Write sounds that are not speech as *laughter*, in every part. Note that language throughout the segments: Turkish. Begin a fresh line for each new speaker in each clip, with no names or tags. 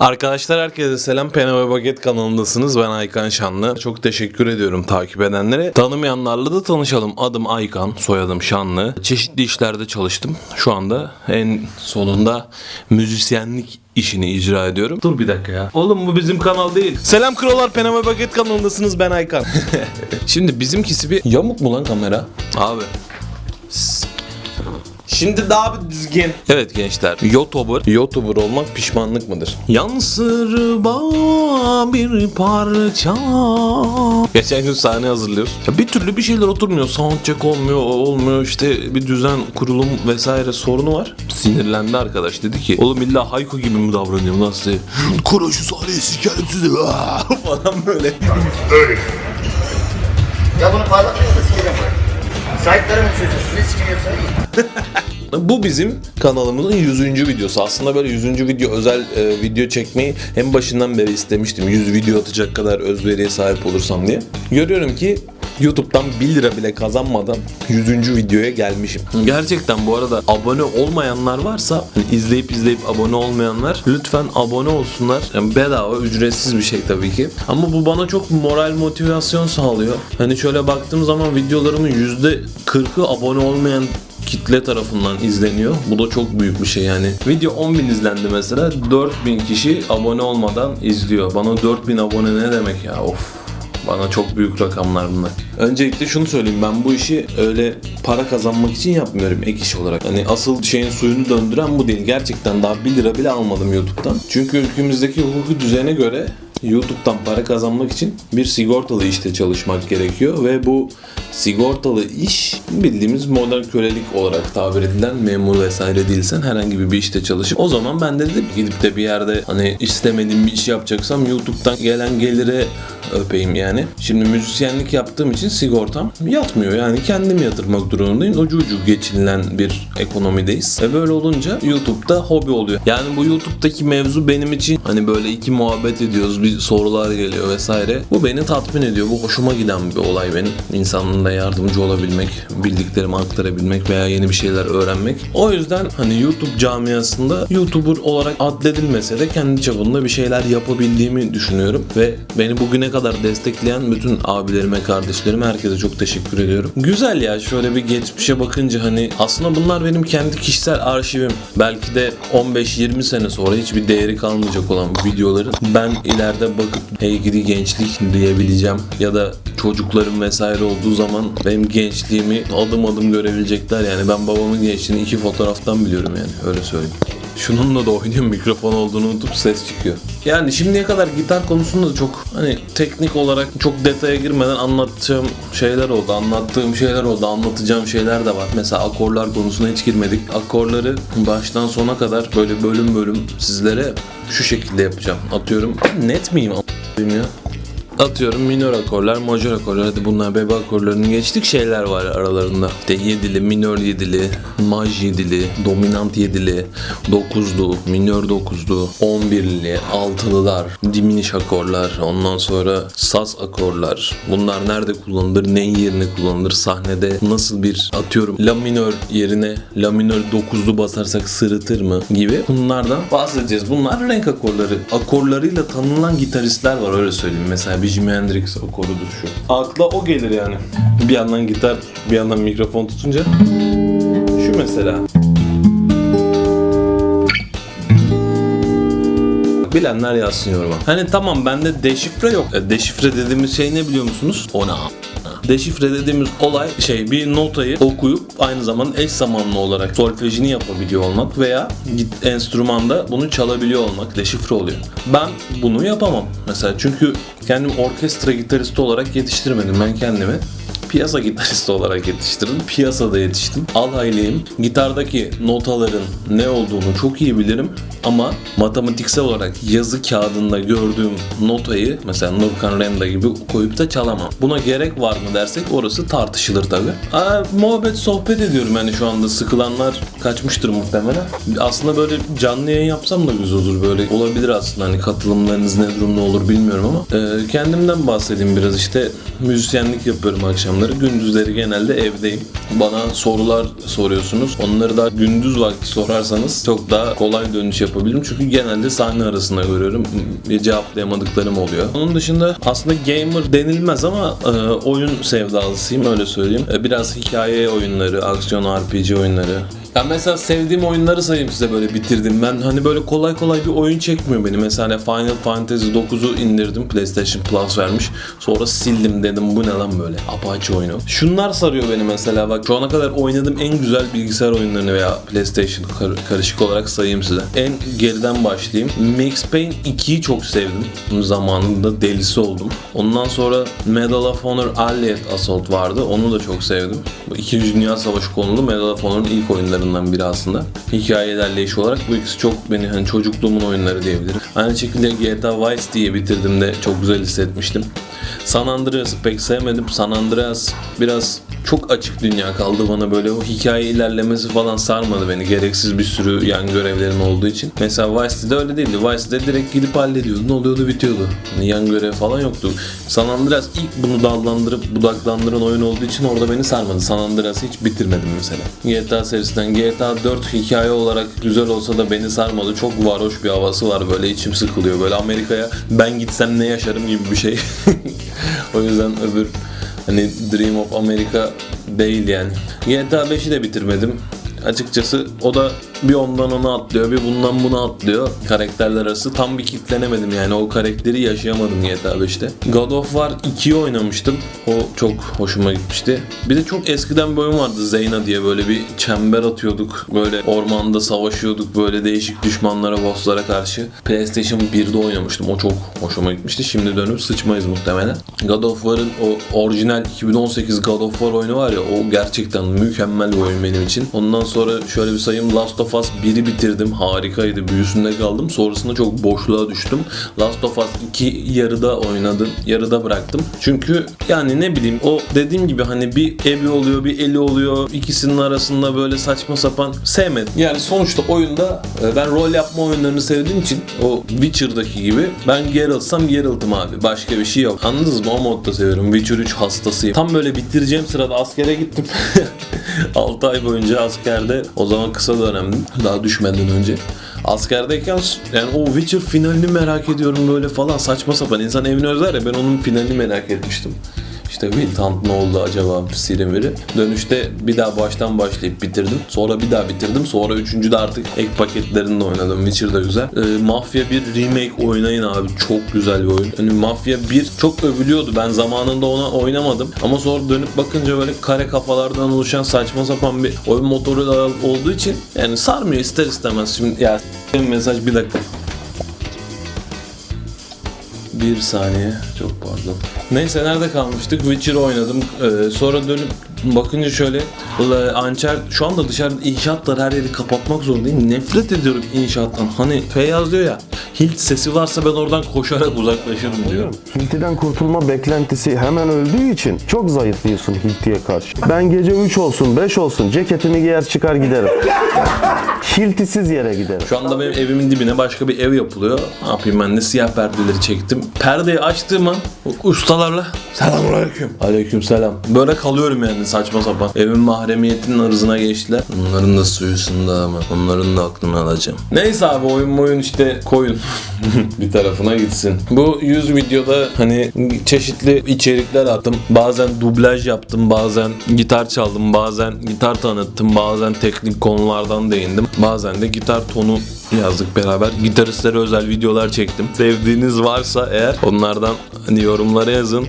Arkadaşlar herkese selam. Pena ve Baget kanalındasınız. Ben Aykan Şanlı. Çok teşekkür ediyorum takip edenlere. Tanımayanlarla da tanışalım. Adım Aykan, soyadım Şanlı. Çeşitli işlerde çalıştım. Şu anda en sonunda müzisyenlik işini icra ediyorum. Dur bir dakika ya. Oğlum bu bizim kanal değil. Selam krolar Pena ve Baget kanalındasınız. Ben Aykan. *laughs* Şimdi bizimkisi bir yamuk mu lan kamera? Abi Şimdi daha bir düzgün. Evet gençler. YouTuber. YouTuber olmak pişmanlık mıdır? Yansır bağ bir parça. Geçen gün sahne hazırlıyoruz. Ya bir türlü bir şeyler oturmuyor. Soundcheck olmuyor, olmuyor. İşte bir düzen, kurulum vesaire sorunu var. Sinirlendi arkadaş. Dedi ki oğlum illa Hayko gibi mi davranıyorum size? *laughs* Kura şu sahneyi sikerim sizi. *laughs* falan böyle.
Öyle. Ya bunu parlatmayın da sikeceğim bak. Sahiplerim çocuğu. Ne iyi.
Bu bizim kanalımızın 100. videosu. Aslında böyle 100. video özel e, video çekmeyi en başından beri istemiştim. 100 video atacak kadar özveriye sahip olursam diye. Görüyorum ki YouTube'dan 1 lira bile kazanmadan 100. videoya gelmişim. Gerçekten bu arada abone olmayanlar varsa hani izleyip izleyip abone olmayanlar lütfen abone olsunlar. Yani bedava ücretsiz bir şey tabii ki. Ama bu bana çok moral motivasyon sağlıyor. Hani şöyle baktığım zaman videolarımın %40'ı abone olmayan kitle tarafından izleniyor. Bu da çok büyük bir şey yani. Video 10.000 izlendi mesela. 4000 kişi abone olmadan izliyor. Bana 4000 abone ne demek ya of. Bana çok büyük rakamlar bunlar. Öncelikle şunu söyleyeyim ben bu işi öyle para kazanmak için yapmıyorum ek iş olarak. Hani asıl şeyin suyunu döndüren bu değil. Gerçekten daha 1 lira bile almadım YouTube'dan. Çünkü ülkemizdeki hukuki düzene göre YouTube'dan para kazanmak için bir sigortalı işte çalışmak gerekiyor ve bu sigortalı iş bildiğimiz modern kölelik olarak tabir edilen memur vesaire değilsen herhangi bir, işte çalışıp o zaman ben de dedim gidip de bir yerde hani istemediğim bir iş yapacaksam YouTube'dan gelen gelire öpeyim yani. Şimdi müzisyenlik yaptığım için sigortam yatmıyor. Yani kendim yatırmak durumundayım. Ucu ucu geçinilen bir ekonomideyiz. E böyle olunca YouTube'da hobi oluyor. Yani bu YouTube'daki mevzu benim için hani böyle iki muhabbet ediyoruz. Bir sorular geliyor vesaire. Bu beni tatmin ediyor. Bu hoşuma giden bir olay benim. İnsanlara yardımcı olabilmek, bildiklerimi aktarabilmek veya yeni bir şeyler öğrenmek. O yüzden hani YouTube camiasında YouTuber olarak adledilmese de kendi çapında bir şeyler yapabildiğimi düşünüyorum. Ve beni bugüne kadar destekleyen bütün abilerime, kardeşlerime herkese çok teşekkür ediyorum. Güzel ya şöyle bir geçmişe bakınca hani aslında bunlar benim kendi kişisel arşivim. Belki de 15-20 sene sonra hiçbir değeri kalmayacak olan videoların ben ileride bakıp hey gidi gençlik diyebileceğim ya da çocuklarım vesaire olduğu zaman benim gençliğimi adım adım görebilecekler yani ben babamın gençliğini iki fotoğraftan biliyorum yani öyle söyleyeyim. Şununla da oynuyorum mikrofon olduğunu unutup ses çıkıyor. Yani şimdiye kadar gitar konusunda da çok hani teknik olarak çok detaya girmeden anlatacağım şeyler oldu. Anlattığım şeyler oldu. Anlatacağım şeyler de var. Mesela akorlar konusuna hiç girmedik. Akorları baştan sona kadar böyle bölüm bölüm sizlere şu şekilde yapacağım. Atıyorum net miyim ya? Atıyorum minör akorlar, majör akorlar. Hadi bunlar bebe akorlarının geçtik şeyler var aralarında. İşte yedili, minör yedili, maj yedili, dominant yedili, dokuzlu, minör dokuzlu, on birli, altılılar, diminiş akorlar, ondan sonra saz akorlar. Bunlar nerede kullanılır, neyin yerine kullanılır, sahnede nasıl bir atıyorum la minör yerine la minör dokuzlu basarsak sırıtır mı gibi bunlardan bahsedeceğiz. Bunlar renk akorları. Akorlarıyla tanınan gitaristler var öyle söyleyeyim. Mesela bir Jimi Hendrix akorudur şu. Akla o gelir yani. Bir yandan gitar, bir yandan mikrofon tutunca. Şu mesela. Bilenler yazsın yoruma. Hani tamam bende deşifre yok. E, Deşifre dediğimiz şey ne biliyor musunuz? O ne a- Deşifre dediğimiz olay şey bir notayı okuyup aynı zamanda eş zamanlı olarak solfejini yapabiliyor olmak veya enstrümanda bunu çalabiliyor olmak deşifre oluyor. Ben bunu yapamam mesela çünkü kendim orkestra gitaristi olarak yetiştirmedim ben kendimi piyasa gitaristi olarak yetiştirdim. Piyasada yetiştim. Alhaylıyım. Gitardaki notaların ne olduğunu çok iyi bilirim ama matematiksel olarak yazı kağıdında gördüğüm notayı mesela Nurkan Renda gibi koyup da çalamam. Buna gerek var mı dersek orası tartışılır tabi. Aa, muhabbet sohbet ediyorum yani şu anda sıkılanlar kaçmıştır muhtemelen. Aslında böyle canlı yayın yapsam da güzel olur böyle olabilir aslında hani katılımlarınız ne durumda olur bilmiyorum ama Ee, kendimden bahsedeyim biraz işte müzisyenlik yapıyorum akşamları oyunları. Gündüzleri genelde evdeyim. Bana sorular soruyorsunuz. Onları da gündüz vakti sorarsanız çok daha kolay dönüş yapabilirim. Çünkü genelde sahne arasında görüyorum. Bir cevaplayamadıklarım oluyor. Onun dışında aslında gamer denilmez ama e, oyun sevdalısıyım öyle söyleyeyim. E, biraz hikaye oyunları, aksiyon RPG oyunları. Ya mesela sevdiğim oyunları sayayım size böyle bitirdim. Ben hani böyle kolay kolay bir oyun çekmiyor beni. Mesela Final Fantasy 9'u indirdim. PlayStation Plus vermiş. Sonra sildim dedim bu ne lan böyle. Apache oyunu. Şunlar sarıyor beni mesela bak. Şu ana kadar oynadığım en güzel bilgisayar oyunlarını veya PlayStation kar- karışık olarak sayayım size. En geriden başlayayım. Max Payne 2'yi çok sevdim. Zamanında delisi oldum. Ondan sonra Medal of Honor Allied Assault vardı. Onu da çok sevdim. Bu İkinci Dünya Savaşı konulu Medal of Honor'un ilk oyunlarından biri aslında. Hikaye ilerleyişi olarak bu ikisi çok beni hani çocukluğumun oyunları diyebilirim. Aynı şekilde GTA Vice diye bitirdim de çok güzel hissetmiştim. San Andreas'ı pek sevmedim. San Andreas biraz çok açık dünya kaldı bana böyle o hikaye ilerlemesi falan sarmadı beni gereksiz bir sürü yan görevlerin olduğu için. Mesela Vice City'de öyle değildi. Vice City'de direkt gidip hallediyordun oluyordu bitiyordu. Yani yan görev falan yoktu. San Andreas ilk bunu dallandırıp budaklandıran oyun olduğu için orada beni sarmadı. San Andreas'ı hiç bitirmedim mesela. GTA serisinden GTA 4 hikaye olarak güzel olsa da beni sarmadı. Çok varoş bir havası var böyle içim sıkılıyor. Böyle Amerika'ya ben gitsem ne yaşarım gibi bir şey. *laughs* o yüzden öbür Hani Dream of America değil yani. GTA 5'i de bitirmedim. Açıkçası o da bir ondan ona atlıyor, bir bundan buna atlıyor karakterler arası. Tam bir kitlenemedim yani o karakteri yaşayamadım GTA 5'te. God of War 2'yi oynamıştım. O çok hoşuma gitmişti. Bir de çok eskiden bir oyun vardı Zeyna diye böyle bir çember atıyorduk. Böyle ormanda savaşıyorduk böyle değişik düşmanlara, bosslara karşı. PlayStation 1'de oynamıştım. O çok hoşuma gitmişti. Şimdi dönüp sıçmayız muhtemelen. God of War'ın o orijinal 2018 God of War oyunu var ya o gerçekten mükemmel bir oyun benim için. Ondan sonra şöyle bir sayayım Last of Us 1'i bitirdim. Harikaydı. Büyüsünde kaldım. Sonrasında çok boşluğa düştüm. Last of Us 2 yarıda oynadım. Yarıda bıraktım. Çünkü yani ne bileyim o dediğim gibi hani bir evi oluyor bir eli oluyor. İkisinin arasında böyle saçma sapan sevmedim. Yani sonuçta oyunda e, ben rol yapma oyunlarını sevdiğim için o Witcher'daki gibi ben Geralt'sam Geralt'ım abi. Başka bir şey yok. Anladınız mı? O modda seviyorum. Witcher 3 hastasıyım. Tam böyle bitireceğim sırada askere gittim. *laughs* *laughs* 6 ay boyunca askerde o zaman kısa dönemdim. Daha düşmeden önce. Askerdeyken yani o Witcher finalini merak ediyorum böyle falan saçma sapan. İnsan evini özler ya ben onun finalini merak etmiştim. İşte Will Hunt ne oldu acaba Sirimiri? Dönüşte bir daha baştan başlayıp bitirdim. Sonra bir daha bitirdim. Sonra üçüncü de artık ek paketlerinde oynadım. Witcher da güzel. Ee, Mafya 1 remake oynayın abi. Çok güzel bir oyun. Hani Mafya 1 çok övülüyordu. Ben zamanında ona oynamadım. Ama sonra dönüp bakınca böyle kare kafalardan oluşan saçma sapan bir oyun motoru olduğu için yani sarmıyor ister istemez. Şimdi ya mesaj bir dakika. Bir saniye. Çok pardon. Neyse nerede kalmıştık? Witcher oynadım. Ee, sonra dönüp bakınca şöyle "Ulan Ançer şu anda dışarıda inşaatlar her yeri kapatmak zorundayım. Nefret ediyorum inşaattan. Hani Feyyaz diyor ya hilt sesi varsa ben oradan koşarak uzaklaşırım diyor.
Hilti'den kurtulma beklentisi hemen öldüğü için çok zayıflıyorsun Hilti'ye karşı. Ben gece 3 olsun 5 olsun ceketimi giyer çıkar giderim. *laughs* Hiltisiz yere giderim.
Şu anda benim evimin dibine başka bir ev yapılıyor. Ne yapayım ben de siyah perdeleri çektim. Perdeyi açtığım an o ustalarla selamünaleyküm. Aleyküm selam. Böyle kalıyorum yani saçma sapan. Evin mahremiyetinin arızına geçtiler. Onların da suyusunda ama onların da aklını alacağım. Neyse abi oyun oyun işte koyun. *laughs* bir tarafına gitsin. Bu 100 videoda hani çeşitli içerikler attım. Bazen dublaj yaptım, bazen gitar çaldım, bazen gitar tanıttım, bazen teknik konulardan değindim. Bazen de gitar tonu yazdık beraber. Gitaristlere özel videolar çektim. Sevdiğiniz varsa eğer onlardan hani yorumlara yazın.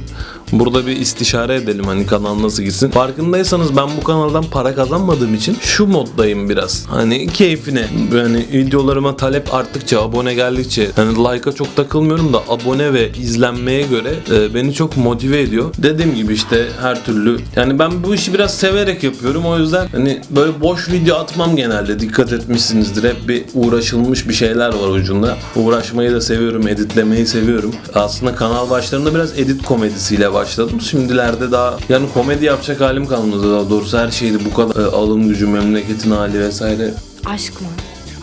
Burada bir istişare edelim hani kanal nasıl gitsin. Farkındaysanız ben bu kanaldan para kazanmadığım için şu moddayım biraz. Hani keyfine. Yani videolarıma talep arttıkça, abone geldikçe hani like'a çok takılmıyorum da abone ve izlenmeye göre e, beni çok motive ediyor. Dediğim gibi işte her türlü yani ben bu işi biraz severek yapıyorum. O yüzden hani böyle boş video atmam genelde. Dikkat etmişsinizdir. Hep bir uğraşılmış bir şeyler var ucunda. Uğraşmayı da seviyorum, editlemeyi seviyorum. Aslında kanal başlarında biraz edit komedisiyle başladım. Şimdilerde daha yani komedi yapacak halim kalmadı daha doğrusu. Her şeydi bu kadar e, alım gücü, memleketin hali vesaire.
Aşk mı?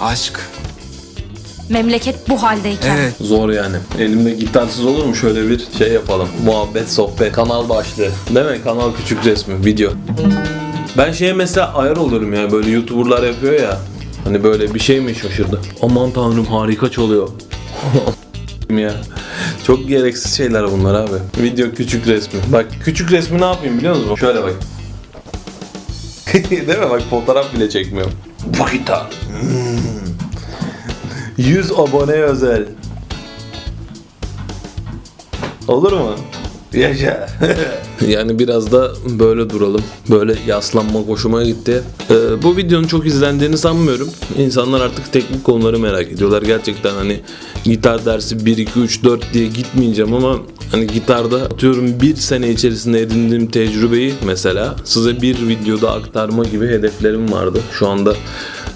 Aşk.
Memleket bu haldeyken.
Evet.
Zor yani. Elimde gitarsız olur mu? Şöyle bir şey yapalım. Muhabbet, sohbet, kanal başlığı. Değil mi? Kanal küçük resmi, video. Ben şeye mesela ayar olurum ya. Böyle YouTuber'lar yapıyor ya. Hani böyle bir şey mi şaşırdı? Aman tanrım harika çalıyor. *laughs* ya. Çok gereksiz şeyler bunlar abi. Video küçük resmi. Bak küçük resmi ne yapayım biliyor musun? Şöyle bak. *laughs* Değil mi? Bak fotoğraf bile çekmiyorum. Bu gitar. Hmm. 100 abone özel. Olur mu? Yaşa. *laughs* yani biraz da böyle duralım. Böyle yaslanmak hoşuma gitti. Ee, bu videonun çok izlendiğini sanmıyorum. İnsanlar artık teknik konuları merak ediyorlar. Gerçekten hani gitar dersi 1, 2, 3, 4 diye gitmeyeceğim ama hani gitarda atıyorum bir sene içerisinde edindiğim tecrübeyi mesela size bir videoda aktarma gibi hedeflerim vardı. Şu anda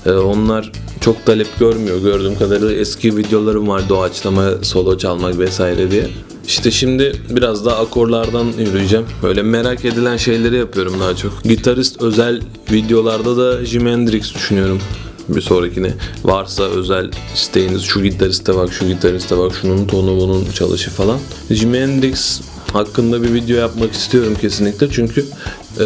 e, onlar çok talep görmüyor. Gördüğüm kadarıyla eski videolarım var doğaçlama, solo çalmak vesaire diye. İşte şimdi biraz daha akorlardan yürüyeceğim. Böyle merak edilen şeyleri yapıyorum daha çok. Gitarist özel videolarda da Jimi Hendrix düşünüyorum bir sonrakine. Varsa özel isteğiniz şu gitariste bak, şu gitariste bak, şunun tonu bunun çalışı falan. Jimi Hendrix hakkında bir video yapmak istiyorum kesinlikle çünkü e,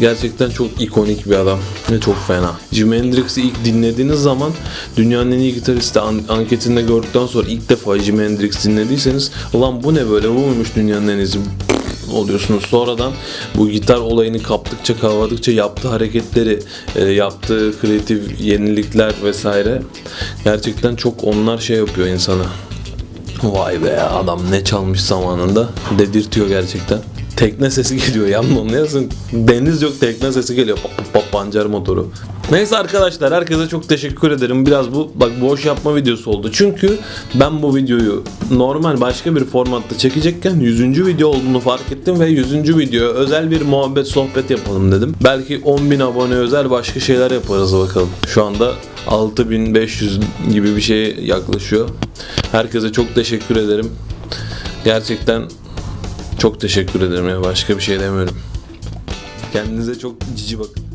gerçekten çok ikonik bir adam ve çok fena. Jimi Hendrix'i ilk dinlediğiniz zaman dünyanın en iyi gitaristi an- anketinde gördükten sonra ilk defa Jimi Hendrix dinlediyseniz ulan bu ne böyle bu muymuş dünyanın en iyisi oluyorsunuz. Sonradan bu gitar olayını kaptıkça kavradıkça yaptığı hareketleri, e, yaptığı kreatif yenilikler vesaire gerçekten çok onlar şey yapıyor insana. Vay be adam ne çalmış zamanında dedirtiyor gerçekten. Tekne sesi geliyor yanına anlayasın. Deniz yok tekne sesi geliyor. Pap pap pap pancar motoru. Neyse arkadaşlar herkese çok teşekkür ederim. Biraz bu bak boş yapma videosu oldu. Çünkü ben bu videoyu normal başka bir formatta çekecekken 100. video olduğunu fark ettim ve 100. video özel bir muhabbet sohbet yapalım dedim. Belki 10.000 abone özel başka şeyler yaparız bakalım. Şu anda 6500 gibi bir şeye yaklaşıyor. Herkese çok teşekkür ederim. Gerçekten çok teşekkür ederim ya. Başka bir şey demiyorum. Kendinize çok cici bakın.